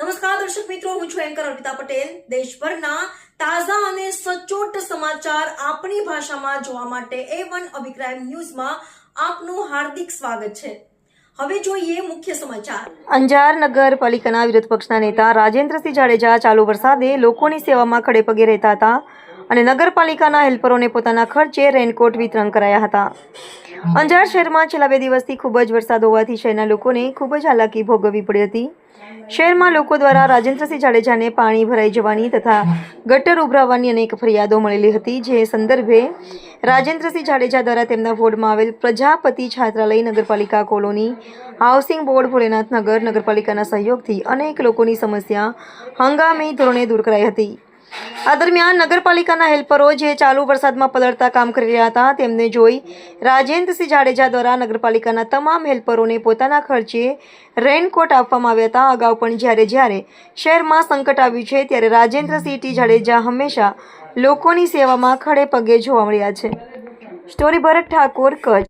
નમસ્કાર, દર્શક મિત્રો, હું છું એન્કર અર્પિતા પટેલ. દેશભરના તાજા અને સચોટ સમાચાર આપણી ભાષામાં જોવા માટે એ વન અભિપ્રાય ન્યૂઝમાં આપનું હાર્દિક સ્વાગત છે. હવે જોઈએ મુખ્ય સમાચાર. અંજાર નગરપાલિકાના વિરોધ પક્ષના નેતા રાજેન્દ્રસિંહ જાડેજા ચાલુ વરસાદે લોકોની સેવામાં ખડે પગે રહેતા હતા. અને નગરપાલિકાના હેલ્પરોને પોતાના ખર્ચે રેનકોટ વિતરણ કરાયા હતા. અંજાર શહેરમાં છેલ્લા બે દિવસથી ખૂબ જ વરસાદ હોવાથી શહેરના લોકોને ખૂબ જ હાલાકી ભોગવવી પડી હતી. શહેરમાં લોકો દ્વારા રાજેન્દ્રસિંહ જાડેજાને પાણી ભરાઈ જવાની તથા ગટર ઉભરાવવાની અનેક ફરિયાદો મળેલી હતી, જે સંદર્ભે રાજેન્દ્રસિંહ જાડેજા દ્વારા તેમના વોર્ડમાં આવેલ પ્રજાપતિ છાત્રાલય નગરપાલિકા કોલોની, હાઉસિંગ બોર્ડ, ભોલેનાથ નગર નગરપાલિકાના સહયોગથી અનેક લોકોની સમસ્યા હંગામી ધોરણે દૂર કરાઈ હતી. આ દરમિયાન નગરપાલિકાના હેલ્પરો જે ચાલુ વરસાદમાં પલળતા કામ કરી રહ્યા હતા, તેમને જોઈ રાજેન્દ્રસિંહ જાડેજા દ્વારા નગરપાલિકાના તમામ હેલ્પરોને પોતાના ખર્ચે રેનકોટ આપવામાં આવ્યા હતા. અગાઉ પણ જ્યારે જ્યારે શહેરમાં સંકટ આવ્યું છે, ત્યારે રાજેન્દ્રસિંહ ટી. જાડેજા હંમેશા લોકોની સેવામાં ખડે પગે જોવા મળ્યા છે. સ્ટોરી ભરત ઠાકોર, કચ્છ.